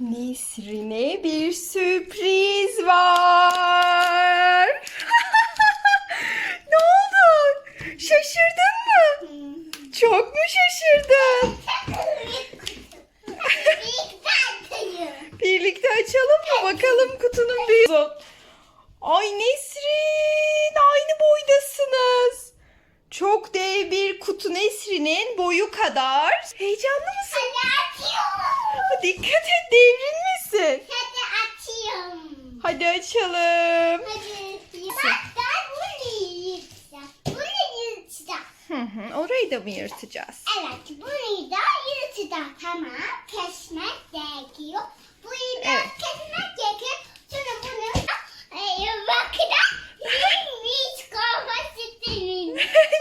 Nesrin'e bir sürpriz var. ne oldu? Şaşırdın mı? Çok mu şaşırdın? Birlikte açalım mı? Bakalım kutunun büyüğü. Ay Nesrin aynı boydasınız. Çok dev bir kutu Nesrin'in boyu kadar. Heyecanlı mısın? Dikkat et devrilmesin. Hadi açalım. Hı hı, orayı da mı yırtacağız? Evet, burayı da yırtacağız. Tamam, kesmek gerekiyor. Burayı da Evet. kesmek gerekiyor. Sonra bunu e, bakıda neymiş kafasının.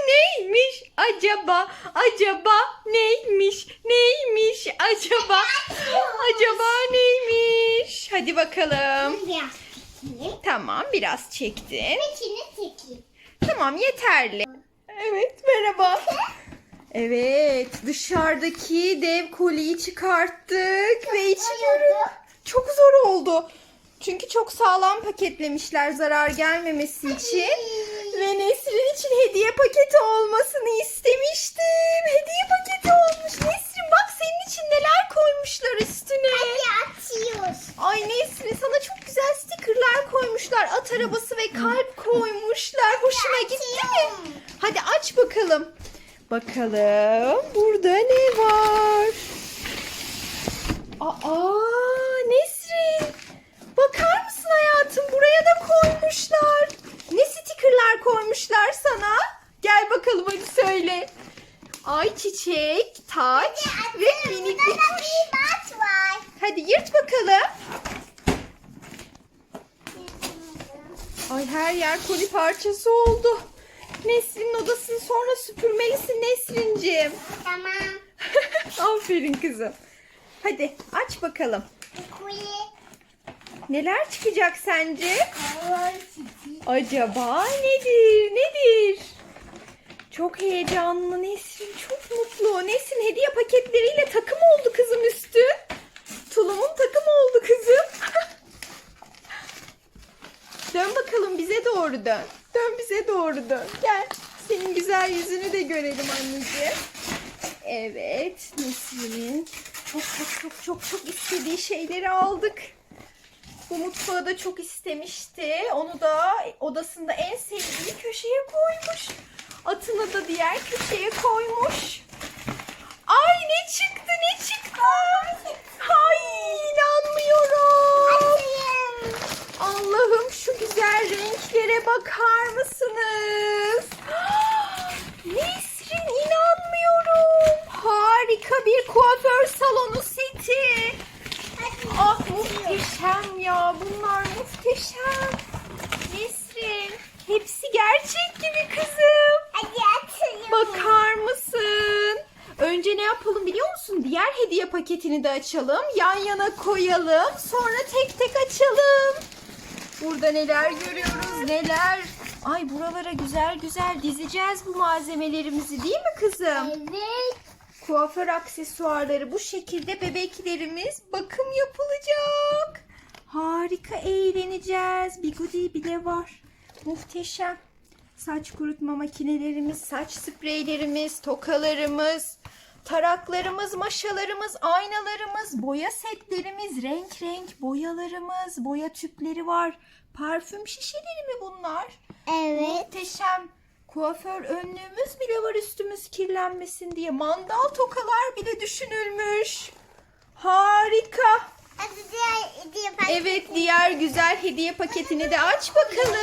neymiş acaba? Acaba neymiş? Neymiş acaba? Acaba neymiş? Hadi bakalım. Biraz çekeyim. Tamam biraz çekeyim. Tamam yeterli. Evet merhaba. Evet dışarıdaki dev koliyi çıkarttık ve içi. Çok zor oldu. Çünkü çok sağlam paketlemişler zarar gelmemesi için. Ve Nesrin için hediye paketi olmasını istemiştim. Hediye paketi olmuş. Nesrin bak senin için neler koymuşlar üstüne. Hadi açıyoruz. Ay Nesrin sana çok güzel stikerler koymuşlar. At arabası ve kalp koymuşlar. Hoşuna gitti mi? Hadi aç bakalım. Bakalım burada ne var? Aa Nesrin. Bakar mısın hayatım? Buraya da koymuşlar. Ne stikerler koymuşlar sana? Gel bakalım hadi söyle. Ay çiçek, taç ve minik bir Burada da kuş. bir bat var. Hadi yırt bakalım. Ay her yer koli parçası oldu. Nesrin'in odasını sonra süpürmelisin Nesrin'ciğim. Tamam. Aferin kızım. Hadi aç bakalım. Kuli. Neler çıkacak sence? Kavur çiçeği. Acaba nedir? Nedir? Çok heyecanlı Nesrin. Çok mutlu. Nesrin hediye paketleriyle takım oldu kızım üstü. Tulumun takım oldu kızım. dön bakalım bize doğru dön. Dön bize doğru dön. Gel. Senin güzel yüzünü de görelim anneciğim. Evet. Nesrin'in çok çok çok çok çok istediği şeyleri aldık. Bu mutfağı da çok istemişti. Onu da odasında en sevdiği köşeye koymuş. Atını da diğer köşeye koymuş. Ay ne çıktı ne çıktı? Ay inanmıyorum. Allah'ım şu güzel renklere bakar mısınız? Nesrin inanmıyorum. Harika bir kuaför salonu seti. Ah muhteşem ya. Bunlar muhteşem. Nesrin. Hepsi gerçek gibi kızım. Hadi açayım. Bakar mısın? Önce ne yapalım biliyor musun? Diğer paketini de açalım. Yan yana koyalım. Sonra tek tek açalım. Burada neler görüyoruz neler. Ay buralara güzel güzel dizeceğiz bu malzemelerimizi değil mi kızım? Evet. Kuaför aksesuarları bu şekilde bebeklerimiz bakım yapılacak. Harika eğleneceğiz. Bigudi bile var. Muhteşem. Saç kurutma makinelerimiz, saç spreylerimiz, tokalarımız, taraklarımız, maşalarımız, aynalarımız, boya setlerimiz, renk renk boyalarımız, boya tüpleri var. Parfüm şişeleri mi bunlar? Evet. Muhteşem. Kuaför önlüğümüz bile var üstümüz kirlenmesin diye. Mandal tokalar bile düşünülmüş. Harika. Evet diğer güzel hediye paketini de aç bakalım.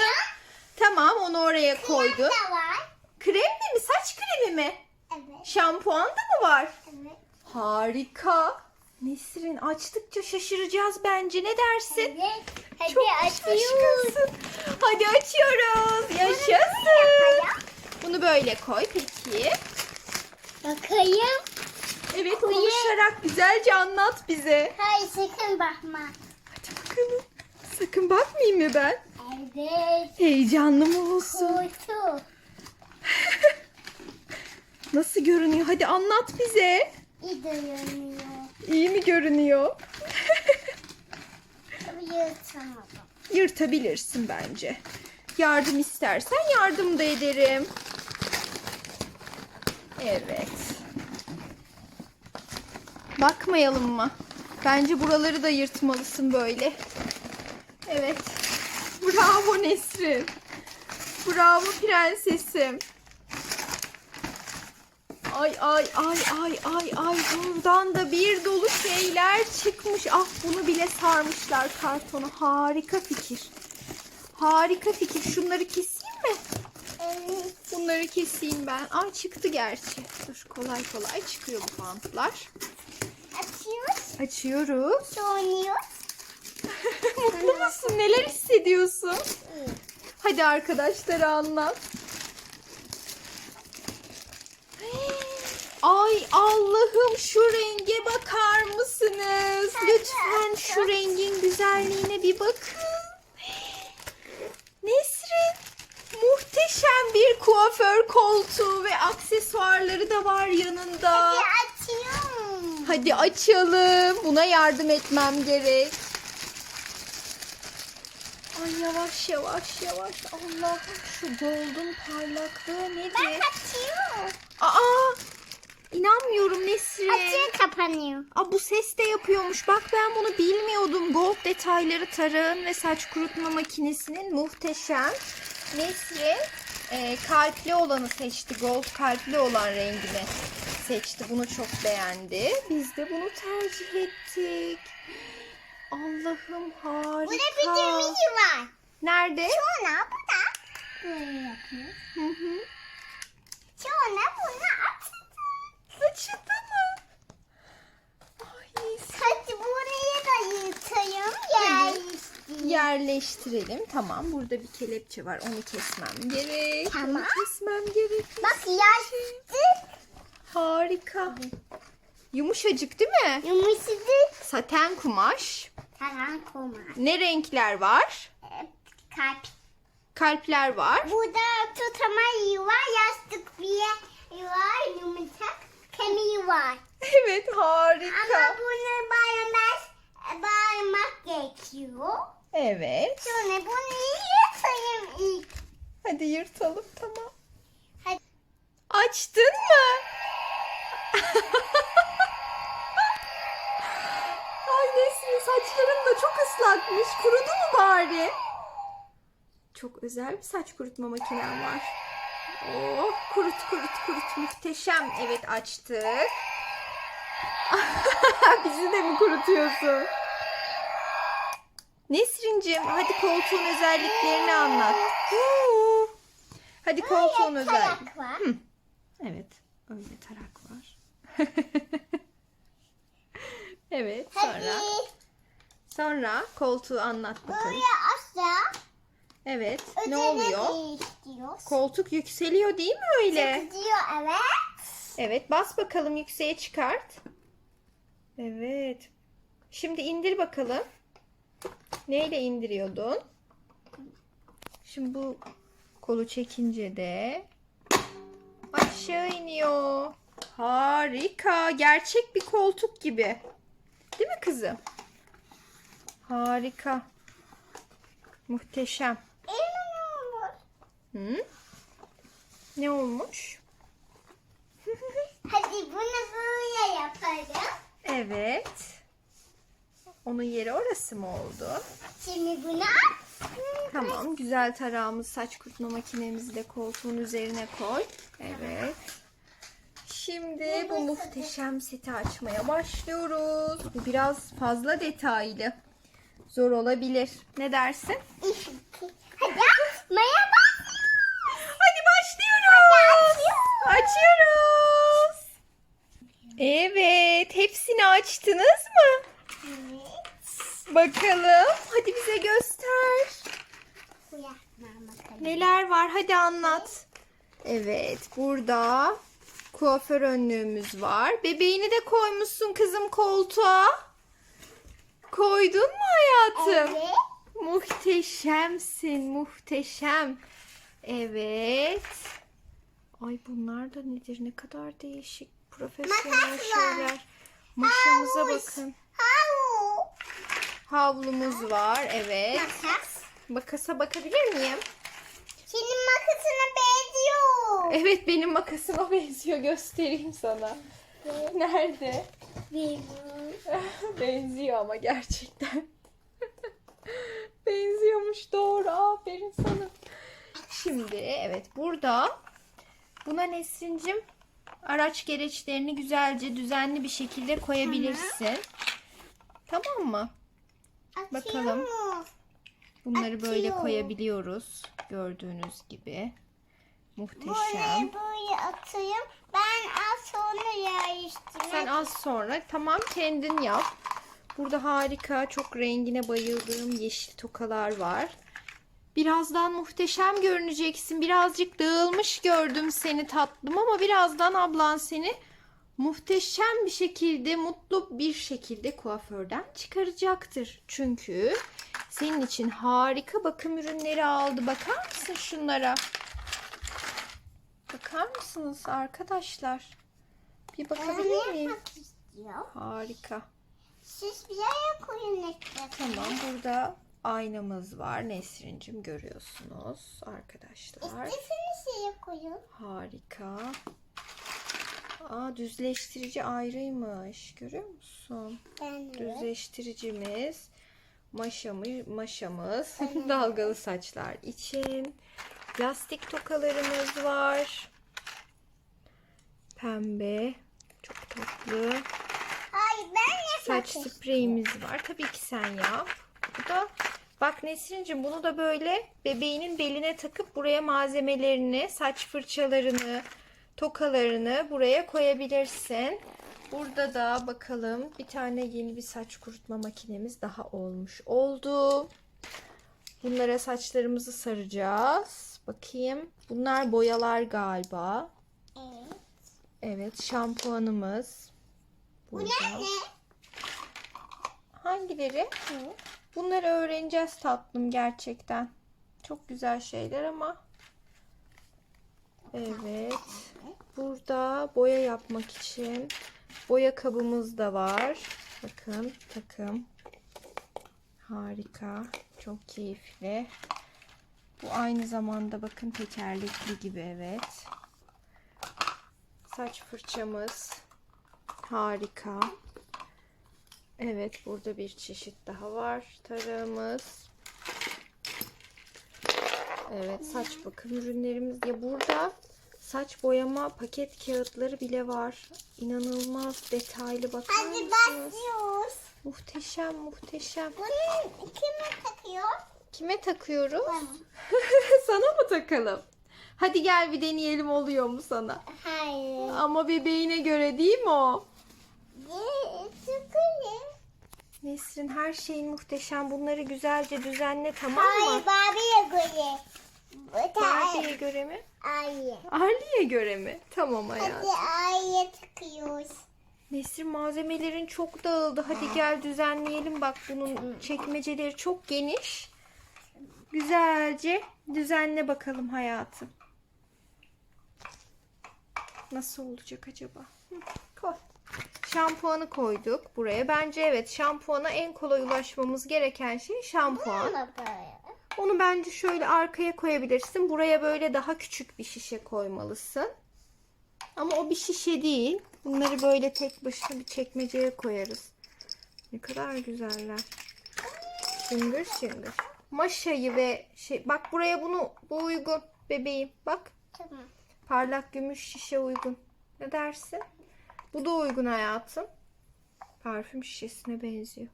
Tamam onu oraya koydun. var. Kremli mi? Saç kremi mi? Evet. Şampuan da mı var? Evet. Harika. Nesrin açtıkça şaşıracağız bence. Ne dersin? Evet. Hadi Çok açıyoruz. şaşkınsın. Hadi açıyoruz. Yaşasın. Bunu böyle koy peki. Bakayım. Evet Koyayım. konuşarak güzelce anlat bize. Hayır sakın bakma. Hadi bakalım. Sakın bakmayayım mı ben? Evet. Heyecanlı mı olsun? Kutu. Nasıl görünüyor? Hadi anlat bize. İyi görünüyor. İyi mi görünüyor? Yırtamadım. Yırtabilirsin bence. Yardım istersen yardım da ederim. Evet. Bakmayalım mı? Bence buraları da yırtmalısın böyle. Evet. Bravo Nesrin. Bravo prensesim. Ay ay ay ay ay ay buradan da bir dolu şeyler çıkmış. Ah bunu bile sarmışlar kartona. Harika fikir. Harika fikir. Şunları keseyim mi? Evet. Bunları keseyim ben. Ay çıktı gerçi. Dur kolay kolay çıkıyor bu bantlar. Açıyoruz. Açıyoruz. Oynuyoruz. Mutlu musun? Neler hissediyorsun? Hadi arkadaşlara anlat. Ay Allah'ım şu renge bakar mısınız? Lütfen şu rengin güzelliğine bir bakın. Nesrin muhteşem bir kuaför koltuğu ve aksesuarları da var yanında. Hadi açıyorum. Hadi açalım. Buna yardım etmem gerek. Ay yavaş yavaş yavaş. Allah'ım şu golden parlaklığı Ben nedir? açıyorum. Aa! İnanmıyorum Nesrin. Açıyor kapanıyor. Aa, bu ses de yapıyormuş. Bak ben bunu bilmiyordum. Gold detayları tarağın ve saç kurutma makinesinin muhteşem. Nesrin e, kalpli olanı seçti. Gold kalpli olan rengini seçti. Bunu çok beğendi. Biz de bunu tercih ettik. Allah'ım harika. Burada bir düğmesi var. Nerede? Sonra bu da böyle yapıyoruz. Hı hı. Sonra bunu açacağız. Açıldı mı? Ay. Hadi buraya da yırtayım. Yerleştireyim. Yerleştirelim. Tamam. Burada bir kelepçe var. Onu kesmem gerek. Tamam. Onu kesmem gerek. Bak yaştı. Harika. Yumuşacık değil mi? Yumuşadı. Saten kumaş. Tamam koma. Ne renkler var? Kalp. Kalpler var. Burada tutama var. Yastık bir yer var. Yumuşak kemiği var. Evet Ama harika. bunu bağlamak, bağlamak gerekiyor. Evet. Sonra bunu yırtayım ilk. Hadi yırtalım tamam. Hadi. Açtın mı? Ay Nesrin saçların da çok ıslakmış. Kurudu mu bari? Çok özel bir saç kurutma makinem var. Oh kurut kurut kurut muhteşem. Evet açtık. Bizi de mi kurutuyorsun? Nesrin'cim hadi koltuğun özelliklerini anlat. Hadi koltuğun Böyle özellikleri. tarak var. Hı. Evet, öyle tarak var. evet, sonra sonra koltuğu anlat bakalım. Böyle aşağı. Evet, ne Ödeme oluyor? değiştiriyoruz. Koltuk yükseliyor değil mi öyle? Gidiyor evet. Evet, bas bakalım yükseğe çıkart. Evet. Şimdi indir bakalım. Neyle indiriyordun? Şimdi bu kolu çekince de aşağı iniyor. Harika. Gerçek bir koltuk gibi. Değil mi kızım? Harika. Muhteşem. İnanılmaz. Hı? Ne olmuş? Hadi bunu böyle yapalım. Evet. Onun yeri orası mı oldu? Şimdi bunu at. Tamam. Güzel tarağımız, saç kurutma makinemizi de koltuğun üzerine koy. Evet. Şimdi bu muhteşem seti açmaya başlıyoruz. Bu biraz fazla detaylı. Zor olabilir. Ne dersin? Hadi. Hadi başlıyoruz. Açıyoruz. Evet. Hepsini açtınız mı? Bakalım. Hadi bize göster. Neler var? Hadi anlat. Evet, burada kuaför önlüğümüz var. Bebeğini de koymuşsun kızım koltuğa. Koydun mu hayatım? Evet. Muhteşemsin, muhteşem. Evet. Ay bunlar da nedir? Ne kadar değişik. Profesyonel Makas var. şeyler. Maşamıza Havuç. bakın. Havu. Havlumuz var. Evet. Makas. Makasa bakabilir miyim? Senin makasına benziyor. Evet benim makasıma benziyor. Göstereyim sana. Nerede? Benziyor ama gerçekten. Benziyormuş doğru. Aferin sana. Şimdi evet burada buna Nesrin'cim araç gereçlerini güzelce düzenli bir şekilde koyabilirsin. Tamam mı? Bakalım. Atıyor mu? Bunları böyle Atıyor. koyabiliyoruz. Gördüğünüz gibi. Muhteşem. Böyle böyle atayım. Ben az sonra yerleştireyim. Sen az sonra tamam kendin yap. Burada harika, çok rengine bayıldığım yeşil tokalar var. Birazdan muhteşem görüneceksin. Birazcık dağılmış gördüm seni tatlım ama birazdan ablan seni muhteşem bir şekilde, mutlu bir şekilde kuaförden çıkaracaktır. Çünkü senin için harika bakım ürünleri aldı. Bakar mısın şunlara? Bakar mısınız arkadaşlar? Bir bakabilir miyim? Harika. Siz bir yere koyun lütfen. Tamam burada aynamız var. Nesrin'cim görüyorsunuz arkadaşlar. İstediğiniz yere koyun. Harika. Aa düzleştirici ayrıymış. Görüyor musun? De. Düzleştiricimiz, maşamı, maşamız, dalgalı saçlar için. Lastik tokalarımız var. Pembe. Çok tatlı. Saç spreyimiz var. Tabii ki sen yap. Bu da bak Nesrin'cim bunu da böyle bebeğinin beline takıp buraya malzemelerini, saç fırçalarını, tokalarını buraya koyabilirsin. Burada da bakalım bir tane yeni bir saç kurutma makinemiz daha olmuş oldu. Bunlara saçlarımızı saracağız. Bakayım. Bunlar boyalar galiba. Evet. Evet, şampuanımız. Bu Burada. ne? Hangileri? Bunları öğreneceğiz tatlım gerçekten. Çok güzel şeyler ama. Evet. Burada boya yapmak için boya kabımız da var. Bakın takım. Harika. Çok keyifli. Bu aynı zamanda bakın tekerlekli gibi evet. Saç fırçamız. Harika. Evet burada bir çeşit daha var. Tarağımız. Evet saç bakım ürünlerimiz. Ya burada saç boyama paket kağıtları bile var. İnanılmaz detaylı bakar Hadi mısınız? başlıyoruz. Muhteşem muhteşem. Bunu kime takıyor? Kime takıyoruz? Bana. sana mı takalım? Hadi gel bir deneyelim oluyor mu sana? Hayır. Ama bebeğine göre değil mi o? Ye, takıyor. Nesrin her şeyin muhteşem. Bunları güzelce düzenle tamam mı? Hayır Barbie'ye göre. Barbie'ye göre mi? Hayır. Arli'ye göre mi? Tamam hayatım. Hadi Ay'a takıyoruz. Nesrin malzemelerin çok dağıldı. Hadi gel düzenleyelim. Bak bunun çekmeceleri çok geniş. Güzelce düzenle bakalım hayatım. Nasıl olacak acaba? Hı. Şampuanı koyduk buraya. Bence evet şampuana en kolay ulaşmamız gereken şey şampuan. Onu bence şöyle arkaya koyabilirsin. Buraya böyle daha küçük bir şişe koymalısın. Ama o bir şişe değil. Bunları böyle tek başına bir çekmeceye koyarız. Ne kadar güzeller. Şıngır şıngır. Maşayı ve şey bak buraya bunu bu uygun bebeğim. Bak Tamam. parlak gümüş şişe uygun. Ne dersin? Bu da uygun hayatım. Parfüm şişesine benziyor.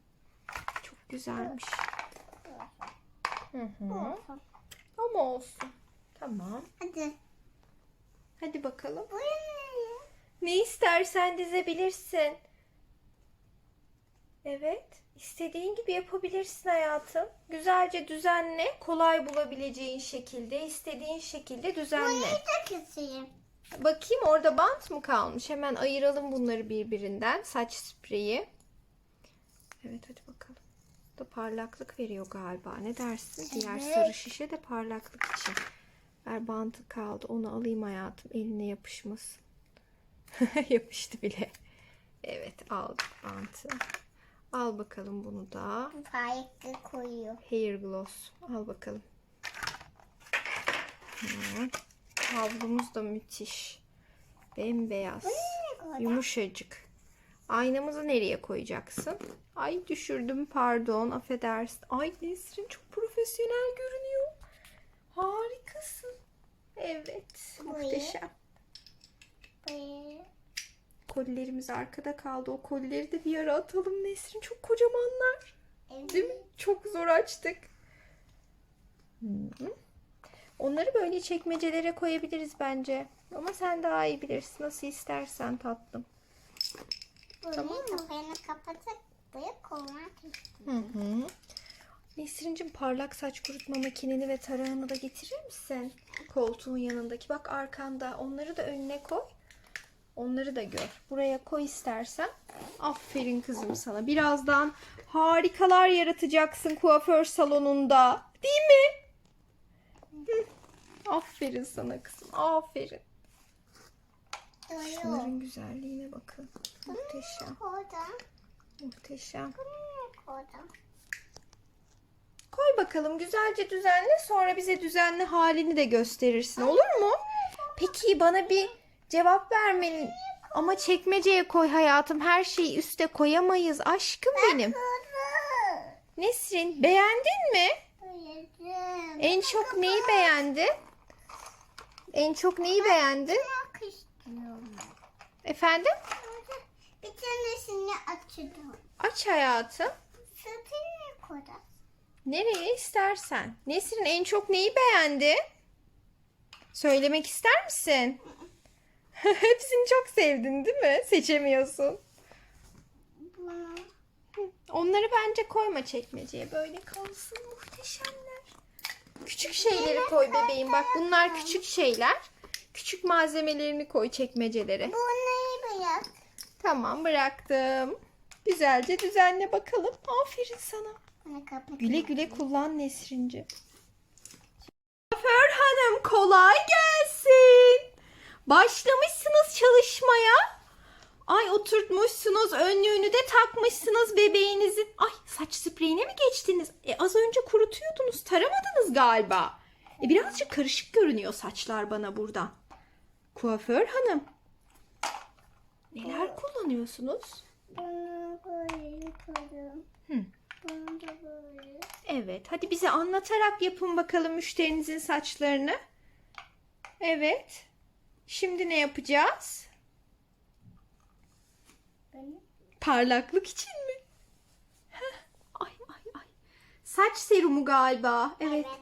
Çok güzelmiş. Hı hı. Ama olsun. Tamam. Hadi. Hadi bakalım. Ne? İstersen dizebilirsin. Evet. İstediğin gibi yapabilirsin hayatım. Güzelce düzenle. Kolay bulabileceğin şekilde, istediğin şekilde düzenle. Bunu takıyorum. Bakayım orada bant mı kalmış? Hemen ayıralım bunları birbirinden. Saç spreyi. Evet hadi bakalım. Bu da parlaklık veriyor galiba. Ne dersin? Diğer Evet. sarı şişe de parlaklık için. Ver bantı kaldı. Onu alayım hayatım. Eline yapışmasın. Yapıştı bile. Evet aldık bantı. Al bakalım bunu da. Farklı koyuyor. Hair gloss. Al bakalım. Hı. Havlumuz da müthiş. Bembeyaz. Yumuşacık. Aynamızı nereye koyacaksın? Ay düşürdüm pardon affedersin. Ay Nesrin çok profesyonel görünüyor. Harikasın. Evet muhteşem. Böyle. Kolilerimiz arkada kaldı. O kolileri de bir ara atalım Nesrin. Çok kocamanlar. Değil mi? Çok zor açtık. Hı. Onları böyle çekmecelere koyabiliriz bence. Ama sen daha iyi bilirsin. Nasıl istersen tatlım. Tamam mı? Kapağını kapatıp böyle koymak Hı hı. Nesrin'cim parlak saç kurutma makineni ve tarağını da getirir misin? Koltuğun yanındaki. Bak arkanda. Onları da önüne koy. Onları da gör. Buraya koy istersen. Aferin kızım sana. Birazdan harikalar yaratacaksın kuaför salonunda. Değil mi? Aferin sana kızım. Aferin. Şunların güzelliğine bakın. Muhteşem. Muhteşem. Koy bakalım güzelce düzenle sonra bize düzenli halini de gösterirsin olur mu? Peki bana bir cevap vermenin ama çekmeceye koy hayatım her şeyi üste koyamayız aşkım benim. Nesrin beğendin mi? Yedim. En çok neyi beğendin? En çok neyi beğendin? Efendim? Bir tanesini açacağım. Aç hayatım. Sütünü koda. Nereye istersen. Nesrin en çok neyi beğendi? Söylemek ister misin? Hepsini çok sevdin değil mi? Seçemiyorsun. Bunu. Onları bence koyma çekmeceye. Böyle kalsın muhteşemler. Küçük şeyleri koy bebeğim. Bak bunlar küçük şeyler. Küçük malzemelerini koy çekmecelere. Bunu bırak. Tamam bıraktım. Güzelce düzenle bakalım. Aferin sana. Güle güle kullan Nesrinci. Kuaför hanım kolay gelsin. Başlamışsınız çalışmaya. Ay oturtmuşsunuz önlüğünü de takmışsınız bebeğinizin. Ay saç spreyine mi geçtiniz? E, az önce kurutuyordunuz taramadınız galiba. E, birazcık karışık görünüyor saçlar bana buradan. Kuaför hanım. Neler kullanıyorsunuz? Bunu böyle yaparım. Hı. Evet. Hadi bize anlatarak yapın bakalım müşterinizin saçlarını. Evet. Şimdi ne yapacağız? Böyle. Parlaklık için mi? Heh. Ay ay ay. Saç serumu galiba. Evet. Evet.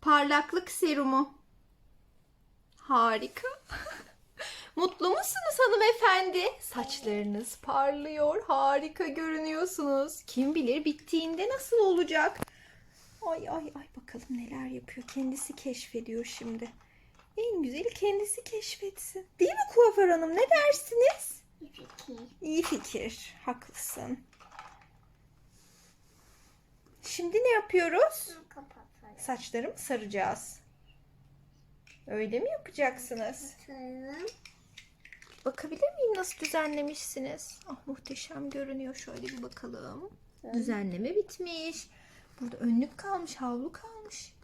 Parlaklık serumu. Harika. Mutlu musunuz hanımefendi? Saçlarınız parlıyor. Harika görünüyorsunuz. Kim bilir bittiğinde nasıl olacak? Ay ay ay bakalım neler yapıyor. Kendisi keşfediyor şimdi. En güzeli kendisi keşfetsin. Değil mi kuaför hanım? Ne dersiniz? Fikir. İyi fikir. Haklısın. Şimdi ne yapıyoruz? Kapatalım. Saçlarımı saracağız. Öyle mi yapacaksınız? Kapatalım. Bakabilir miyim nasıl düzenlemişsiniz? Ah muhteşem görünüyor. Şöyle bir bakalım. Düzenleme bitmiş. Burada önlük kalmış, havlu kalmış.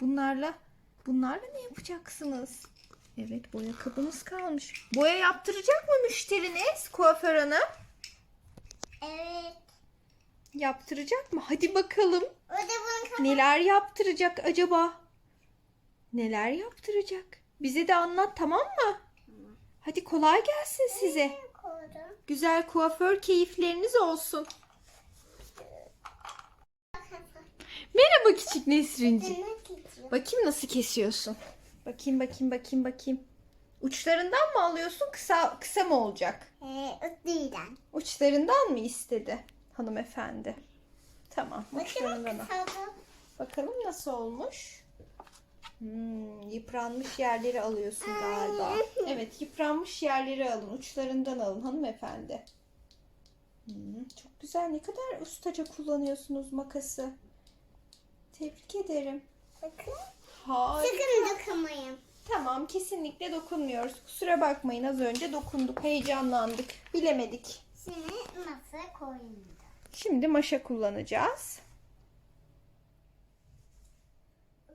Bunlarla bunlarla ne yapacaksınız? Evet boya kabımız kalmış. Boya yaptıracak mı müşteriniz kuaför hanım? Evet. Yaptıracak mı? Hadi bakalım. Neler yaptıracak acaba? Neler yaptıracak? Bize de anlat tamam mı? Hadi kolay gelsin size. Güzel kuaför keyifleriniz olsun. Merhaba küçük Nesrinci. Bakayım nasıl kesiyorsun. Bakayım bakayım bakayım bakayım. Uçlarından mı alıyorsun kısa kısa mı olacak? Ee, değilden. Uçlarından mı istedi hanımefendi? Tamam Bakın uçlarından al. Bakalım nasıl olmuş. Hmm, yıpranmış yerleri alıyorsun galiba. Evet yıpranmış yerleri alın. Uçlarından alın hanımefendi. Hmm, çok güzel. Ne kadar ustaca kullanıyorsunuz makası. Tebrik ederim. Bakın. Harika. Sakın dokunmayın. Tamam kesinlikle dokunmuyoruz. Kusura bakmayın az önce dokunduk. Heyecanlandık. Bilemedik. Şimdi masaya koymayacağım. Şimdi maşa kullanacağız.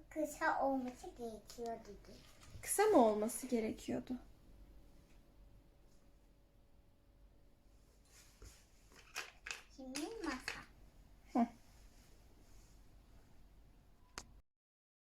Kısa olması gerekiyor dedi. Kısa mı olması gerekiyordu?